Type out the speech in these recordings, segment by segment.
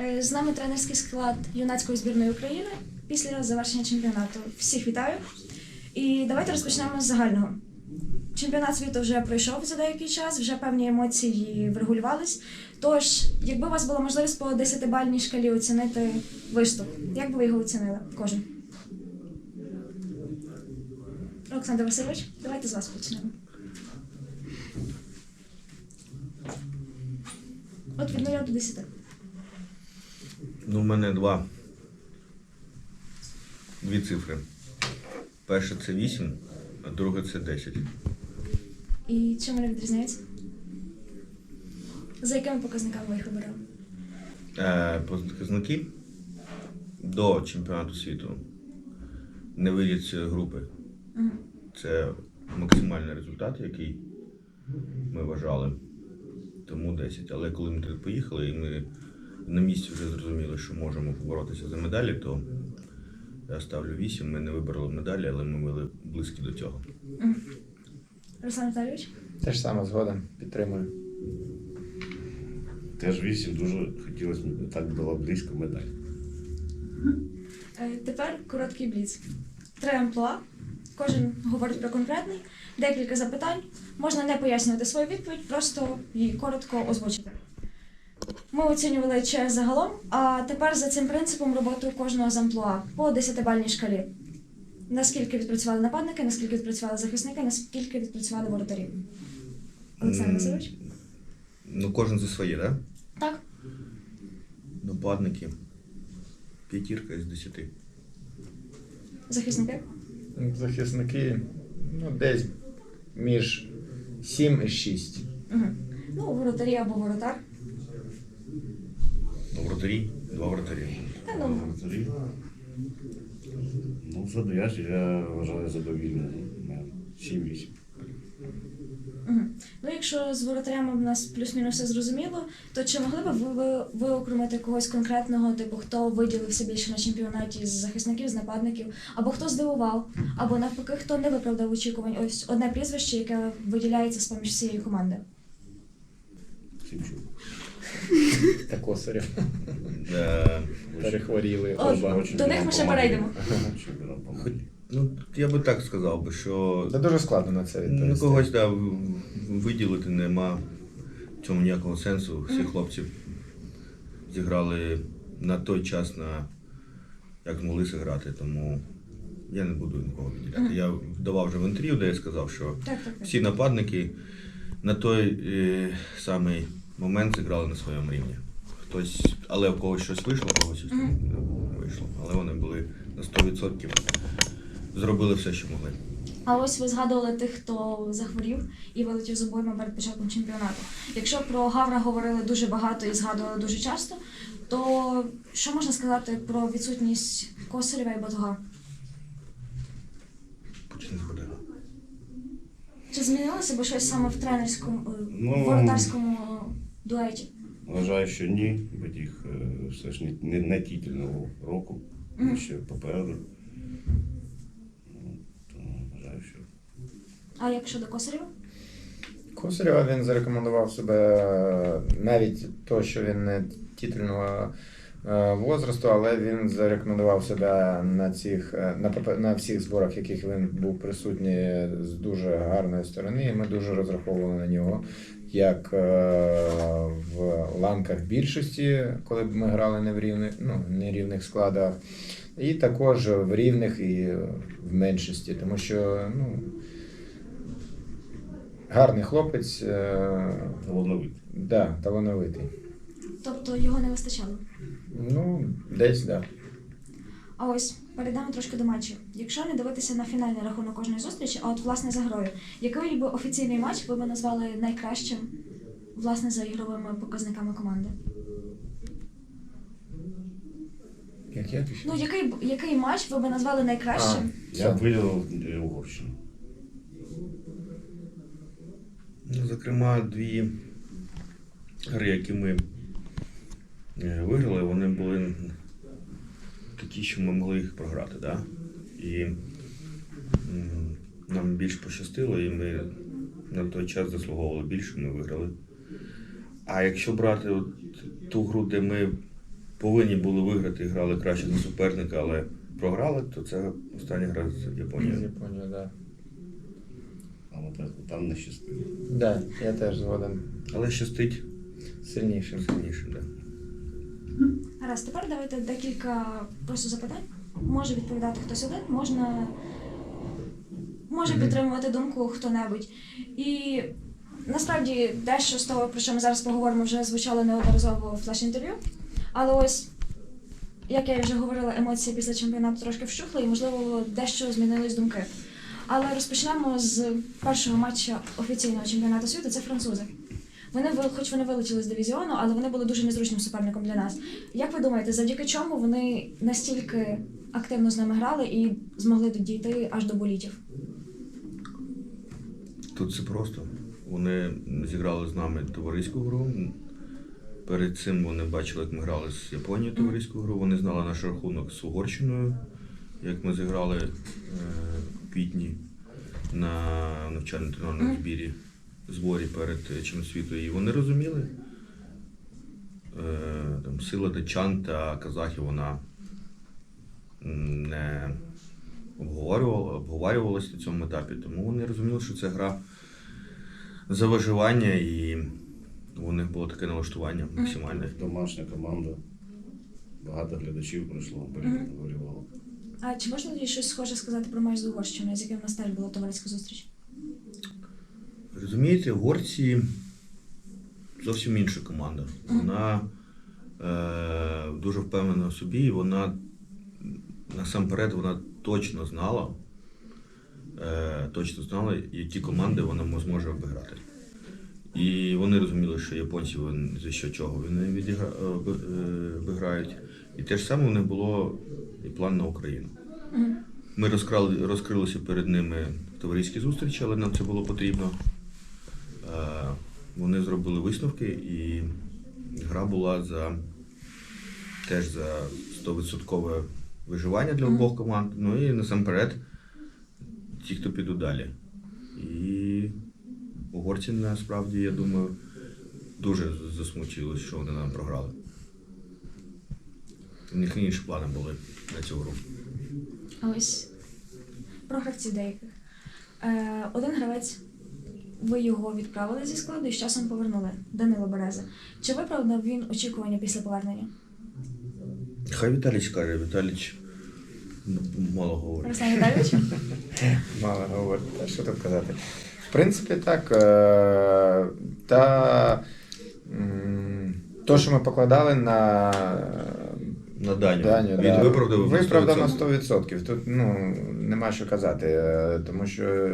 Е, З нами тренерський склад юнацької збірної України після завершення чемпіонату. Всіх вітаю. І давайте розпочнемо з загального. Чемпіонат світу вже пройшов за деякий час, вже певні емоції врегулювались. Тож, якби у вас була можливість по 10-бальній шкалі оцінити виступ, як би ви його оцінили? Кожен. Олександр Васильович, давайте з вас почнемо. От від 0 до 10. Ну, в мене два. Дві цифри. Перше це 8, а друге це 10. І чим вони відрізняються? За якими показниками ви їх обирали? Е, показники до чемпіонату світу не виліт з групи. Угу. Це максимальний результат, який ми вважали. Тому 10. Але коли ми туди поїхали і ми на місці вже зрозуміли, що можемо поборотися за медалі, то я ставлю 8. Ми не вибрали медалі, але ми були близькі до цього. Руслан Віталійович? Те ж саме згодом підтримую. Теж вісім дуже хотілося б так було близько медаль. Е, Тепер короткий бліц. Три амплуа. Кожен говорить про конкретний, декілька запитань. Можна не пояснювати свою відповідь, просто її коротко озвучити. Ми оцінювали ЧС загалом, а тепер за цим принципом роботу кожного з амплуа по 10-бальній шкалі. Наскільки відпрацювали нападники, наскільки відпрацювали захисники, наскільки відпрацювали воротарі. Олександр Васильович? Ну, кожен за своє, так? Так. Нападники. П'ятірка із десяти. Захисники? Захисники ну, десь між 7 і 6. Угу. Ну, воротарі або воротар. Ну, вратарі, два вратарі. Та ну, Вратарі. Ну, задов'яж, я вважаю задовільним. Сім-вісім. Угу. Ну, якщо з воротарями в нас плюс-мінус все зрозуміло, то чи могли б ви, ви виокремити когось конкретного, типу, хто виділився більше на чемпіонаті з захисників, з нападників, або хто здивував, або навпаки, хто не виправдав очікувань? Ось одне прізвище, яке виділяється з поміж всієї команди. Сімчук. Та косарів перехворіли оба. До них ми ще перейдемо. Ну, я би так сказав би, що Та дуже складно на це ну, відповісти. когось да, в- виділити нема в цьому ніякого сенсу. Всі хлопці зіграли на той час, на як змогли зіграти, тому я не буду нікого виділяти. Я давав вже в інтерв'ю, де я сказав, що Так, так, так. всі нападники на той е, самий момент зіграли на своєму рівні. Хтось, але в когось щось вийшло, в когось Мгм. не вийшло. Але вони були на 100%. Зробили все, що могли. А ось ви згадували тих, хто захворів і вилетів з обойми перед початком чемпіонату. Якщо про Гавра говорили дуже багато і згадували дуже часто, то що можна сказати про відсутність Косарєва і Батуга? Почни з. Чи змінилося б щось саме в тренерському е, Ну, воротарському дуеті? Вважаю, що ні, бо їх е, все ж не, не, не тітельного року, Мгм. ще попереду. Ну, Тому вважаю, що А як щодо Косарєва? Косарєва він зарекомендував себе навіть то, що він не титульного е, возрасту, але він зарекомендував себе на цих е, на, на всіх зборах, яких він був присутній з дуже гарної сторони. І ми дуже розраховували на нього. Як е, в ланках більшості, коли б ми грали не в рівних, ну, не рівних складах, і також в рівних і в меншості, тому що ну, гарний хлопець, е, талановитий. да, талановитий. Тобто його не вистачало. Ну, десь, да. А ось перейдемо трошки до матчів. Якщо не дивитися на фінальний рахунок кожної зустрічі, а от власне за грою, який би офіційний матч ви б назвали найкращим власне за ігровими показниками команди? Як я Ну який який матч ви б назвали найкращим? Я б виділив е, Угорщину. Ну, зокрема, дві гри, які ми е, виграли, такі, що ми могли їх програти. Да? І нам більш пощастило, і ми на той час заслуговували більше, ми виграли. А якщо брати от ту гру, де ми повинні були виграти, і грали краще за суперника, але програли, то це остання гра з З Японією. Японією, да. Але так, там не щастило. Да, я теж згоден. Але щастить Сильнішим. сильніше, да. Гаразд, тепер давайте декілька просто запитань. Може відповідати хтось один, можна може підтримувати думку хто-небудь. І насправді дещо з того, про що ми зараз поговоримо, вже звучало неодноразово в флеш-інтерв'ю. Але ось, як я вже говорила, емоції після чемпіонату трошки вщухли, і, можливо, дещо змінились думки. Але розпочнемо з першого матча офіційного чемпіонату світу це французи. Вони хоч вони вилетіли з дивізіону, але вони були дуже незручним суперником для нас. Як ви думаєте, завдяки чому вони настільки активно з нами грали і змогли дійти аж до болітів? Тут все просто. Вони зіграли з нами товариську гру. Перед цим вони бачили, як ми грали з Японією товариську гру. Вони знали наш рахунок з Угорщиною, як ми зіграли е, в квітні на навчально-тренувальному Мгм. збірі, зборі перед е, чим світу. І вони розуміли, е, там, сила датчан та казахів вона не обговорювала, обговорювалась на цьому етапі. Тому вони розуміли, що це гра за виживання, і у них було таке налаштування максимальне. Домашня команда. Багато глядачів прийшло, болівало. А чи можна щось схоже сказати про матч з Угорщиною, з яким в нас теж була товариська зустріч? Розумієте, горці зовсім інша команда. Вона е, дуже впевнена в собі, і вона насамперед вона точно знала, е, точно знала, які команди вона зможе обіграти. І вони розуміли, що японці вони, за що чого вони відігра, е, е, обіграють. І те ж саме у них було і план на Україну. Ми розкрали, розкрилися перед ними в товариській зустрічі, але нам це було потрібно. Е, Вони зробили висновки, і гра була за теж за 100% виживання для обох команд. Ну і насамперед, ті, хто підуть далі. І угорці насправді, я думаю, дуже засмучились, що вони нам програли. У них інші плани були на цю гру. А ось про гравців деяких. Е, один гравець, ви його відправили зі складу і з часом повернули. Данило Береза. Чи виправдав він очікування після повернення? Хай Віталіч скаже, Віталіч ну, мало говорить. Руслан Віталійович? Мало говорити, та що тут казати. В принципі, так. е, Та то, що ми покладали на На Даню. Даню, Він да, виправдав на 100%. 100%. Тут ну, нема що казати. е, Тому що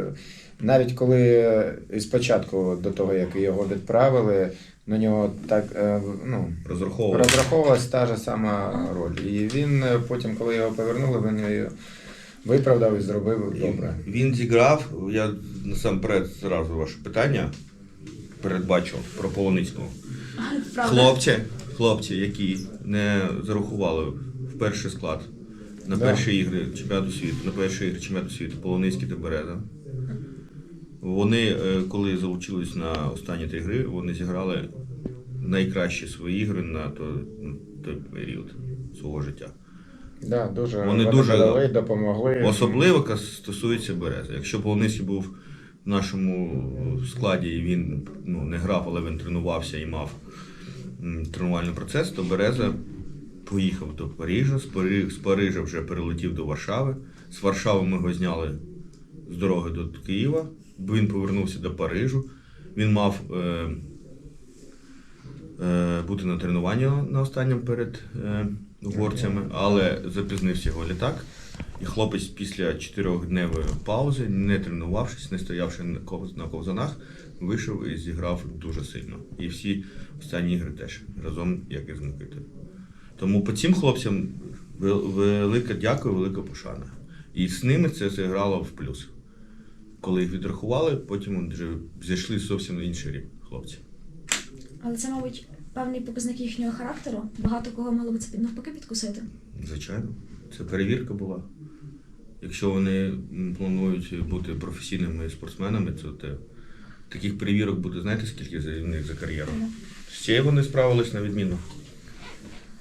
навіть коли і спочатку до того, як його відправили, на нього так е, ну, Розраховував. розраховувалась та ж сама роль. І він е, потім, коли його повернули, він її виправдав і зробив добре. Він зіграв, я насамперед зразу ваше питання передбачив про Полоницького. Правда. Хлопці, хлопці, які не зарахували в перший склад на Да. перші ігри чемпіонату світу, на перші ігри чемпіонату світу Полоницький та Береза. Вони, е, коли залучились на останні три гри, вони зіграли найкращі свої ігри на той, той період свого життя. Да, дуже, Вони дуже- додали, допомогли. Особливо стосується Берези. Якщо Полоницький був в нашому складі і він ну, не грав, але він тренувався і мав тренувальний процес, то Береза поїхав до Парижа, з Парижа вже перелетів до Варшави. З Варшави ми його зняли з дороги до Києва. Він повернувся до Парижу. Він мав е, е, бути на тренуванні на останньому перед е, угорцями, але запізнився його літак. І хлопець після чотирьохдневої паузи, не тренувавшись, не стоявши на ковзанах, вийшов і зіграв дуже сильно. І всі останні ігри теж разом, як і з Микитою. Тому по цим хлопцям вел- велика дякую, велика пошана. І з ними це зіграло в плюс. Коли їх відрахували, потім вже зійшли зовсім на інший рівень хлопці. Але це, мабуть, певний показник їхнього характеру. Багато кого мало би це навпаки підкусити. Звичайно, це перевірка була. Якщо вони планують бути професійними спортсменами, то те, таких перевірок буде, знаєте, скільки за в них за кар'єру. Ну. Ще вони справились на відміну.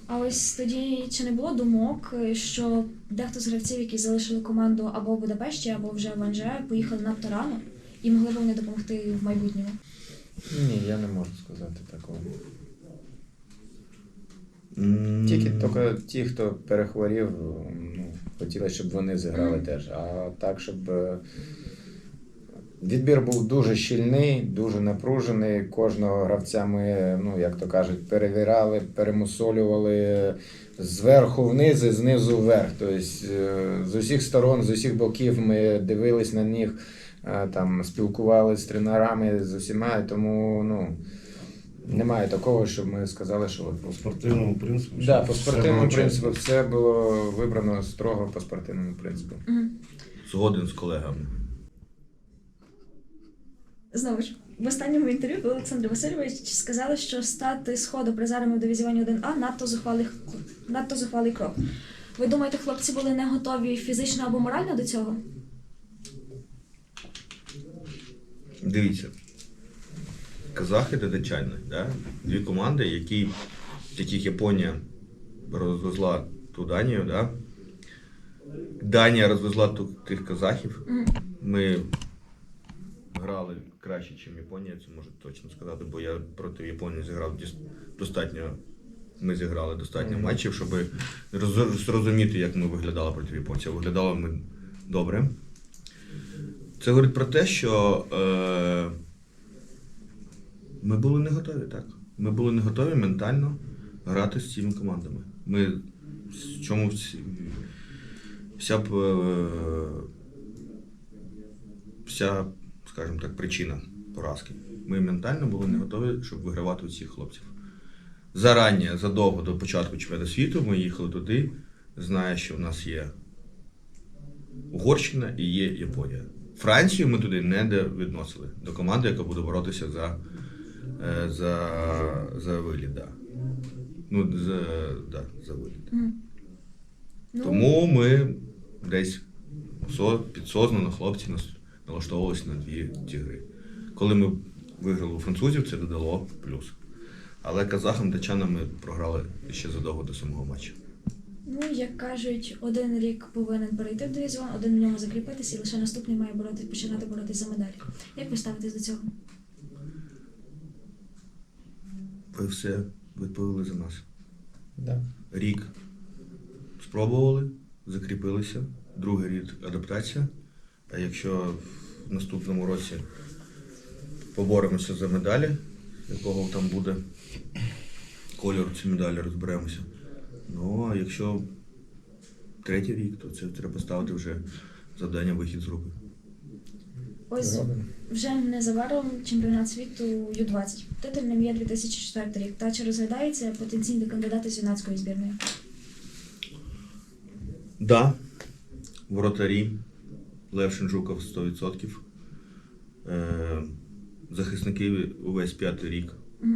А ось тоді чи не було думок, що дехто з гравців, які залишили команду або в Будапешті, або вже в Анже, поїхали надто рано, і могли б вони допомогти в майбутньому? Ні, я не можу сказати такого. Тільки тільки ті, хто перехворів, ну, хотіли, щоб вони зіграли теж. А так, щоб е, відбір був дуже щільний, дуже напружений. Кожного гравця ми, ну як то кажуть, перевіряли, перемусолювали зверху вниз і знизу вверх. Тобто е, з усіх сторон, з усіх боків ми дивились на них, е, там спілкувалися з тренерами, з усіма. Тому ну, немає такого, щоб ми сказали, що По спортивному принципу. Да, по спортивному принципу все було вибрано строго по спортивному принципу. Згоден з колегами. Знову ж, в останньому інтерв'ю ви, Олександр Васильович сказали, що стати сходу призерами в дивізіоні 1А надто зухвалий, надто зухвалий крок. Ви думаєте, хлопці були не готові фізично або морально до цього? Дивіться. Казахи та датчани, да? дві команди, які, яких Японія розвезла ту Данію, да? Данія розвезла тих казахів. Ми грали краще, ніж Японія, це можу точно сказати, бо я проти Японії зіграв достатньо. Ми зіграли достатньо матчів, щоб зрозуміти, як ми виглядали проти японців. Виглядали ми добре. Це говорить про те, що е, ми були не готові, так. Ми були не готові ментально грати з цими командами. Ми в чому вся, б, е, вся, скажімо так, причина поразки. Ми ментально були не готові, щоб вигравати у цих хлопців. Зарані, задовго до початку чемпіонату світу, ми їхали туди, зная, що в нас є Угорщина і є Японія. Францію ми туди не відносили до команди, яка буде боротися за, е, за, за виліт. Да. Ну, за, да, за виліт. Ну, Тому ми десь підсознано хлопці нас налаштовувалися на дві ті гри. Коли ми виграли у французів, це додало плюс. Але казахам датчанам ми програли ще задовго до самого матчу. ну, як кажуть, один рік повинен перейти в дивізіон, один в ньому закріпитися, і лише наступний має боротись, починати боротись за медалі. Як ви ставитесь до цього? Ви все відповіли за нас. Да. Рік спробували, закріпилися, другий рік адаптація. А якщо в наступному році поборемося за медалі, якого там буде кольор ці медалі, розберемося. Ну а якщо третій рік, то це треба ставити вже завдання вихід з групи. Ось вже незабаром чемпіонат світу Ю-20. Титульним є 2004 рік. Та чи розглядається потенційні кандидати з юнацької збірної? Да, воротарі, Лев Шинжуков 100%. Е, захисники увесь п'ятий рік.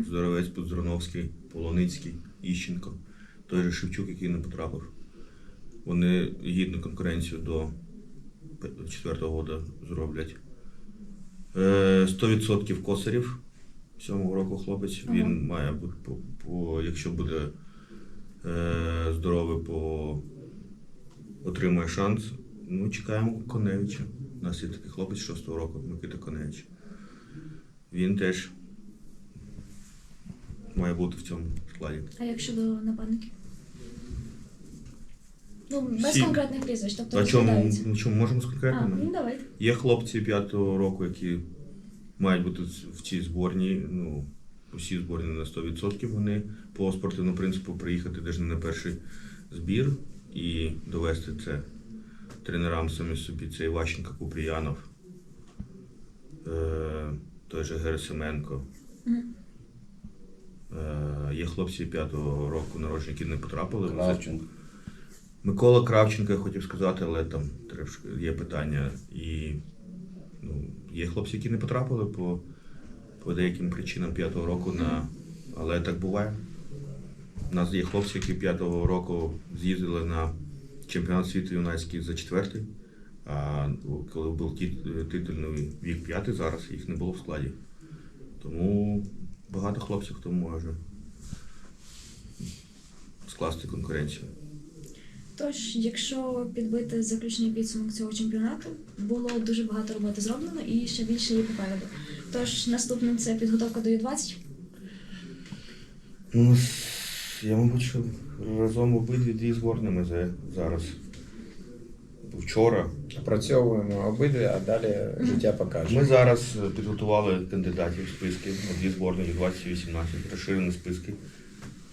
Здоровець Подзроновський, Полоницький, Іщенко, той же Шевчук, який не потрапив. Вони гідну конкуренцію до п- четвертого года зроблять. Е, 100% косарів. Сьомого року хлопець. Ага. Він має бути, по, по, якщо буде е, здоровий, по, отримає шанс. Ну, чекаємо Коневича. У нас є такий хлопець шостого року, Микита Коневич. Він теж має бути в цьому складі. А як щодо нападників? Ну, без Всі. конкретних прізвищ, тобто На чому, розглядаються. на чому можемо А, конкретно? ну давайте. Є хлопці п'ятого року, які мають бути в цій зборній. Ну, усі зборні на 100%. Вони по спортивному принципу приїхати навіть не на перший збір і довести це тренерам самі собі. Це Іващенко, Купріянов, е, той же Герасименко. Е, є хлопці п'ятого року народження, які не потрапили. Кравченко. Микола Кравченко, я хотів сказати, але там є питання. І ну, є хлопці, які не потрапили по, по деяким причинам п'ятого року на. Але так буває. У нас є хлопці, які п'ятого року з'їздили на чемпіонат світу юнацький за четвертий. А коли був титульний вік п'ятий, зараз їх не було в складі. Тому багато хлопців, хто може скласти конкуренцію. Тож, якщо підбити заключний підсумок цього чемпіонату, було дуже багато роботи зроблено і ще більше є попереду. Тож наступним це підготовка до Ю-20. Я, мабуть, що разом обидві дві зборними за- зараз. Вчора. Опрацьовуємо обидві, а далі життя покаже. Ми зараз е, підготували кандидатів в списки на дві зборні Ю-20 18, розширені списки.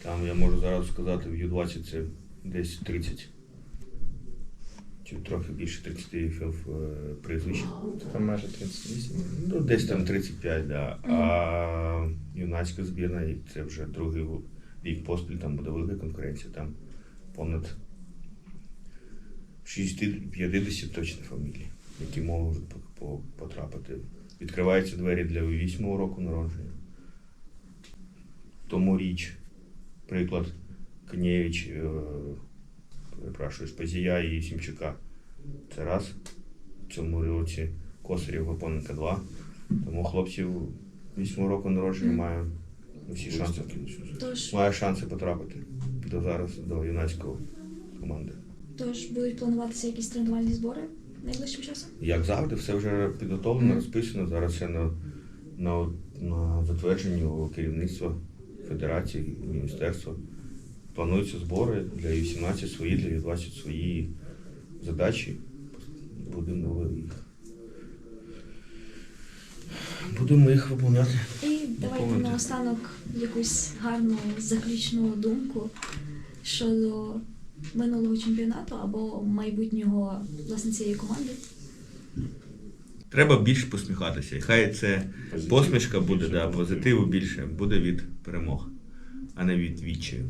Там я можу зараз сказати, в Ю-20 це десь 30. Чи трохи більше 30 е, прізвищ. Там майже 38. Ну, десь там 35, да. А юнацька збірна, і це вже другий рік поспіль, там буде велика конкуренція, там понад 60-50 точно фамілій, які можуть по- по- потрапити. Відкриваються двері для 8 року народження. Тому річ, приклад Конєвич, е, перепрошую, Спазія і Сімчука. Це раз. В цьому році Косарів Гапоненка 2. Тому хлопців 8 року народження Мгм. Всі шанси. Тож, Має шанси потрапити до зараз до юнацької команди. тож будуть плануватися якісь тренувальні збори найближчим часом. Як завжди, все вже підготовлено, Мгм. розписано. Зараз все на, на, на затвердженні у керівництва федерації, міністерства. Плануються збори для Ю-17 свої, для Ю-20 свої задачі. Будемо їх. Будемо їх виконувати. І давайте Доповнити. наостанок якусь гарну заключну думку щодо минулого чемпіонату або майбутнього власне цієї команди. Треба більше посміхатися. І Хай це посмішка буде, да, позитиву більше буде від перемог, а не від відчаю.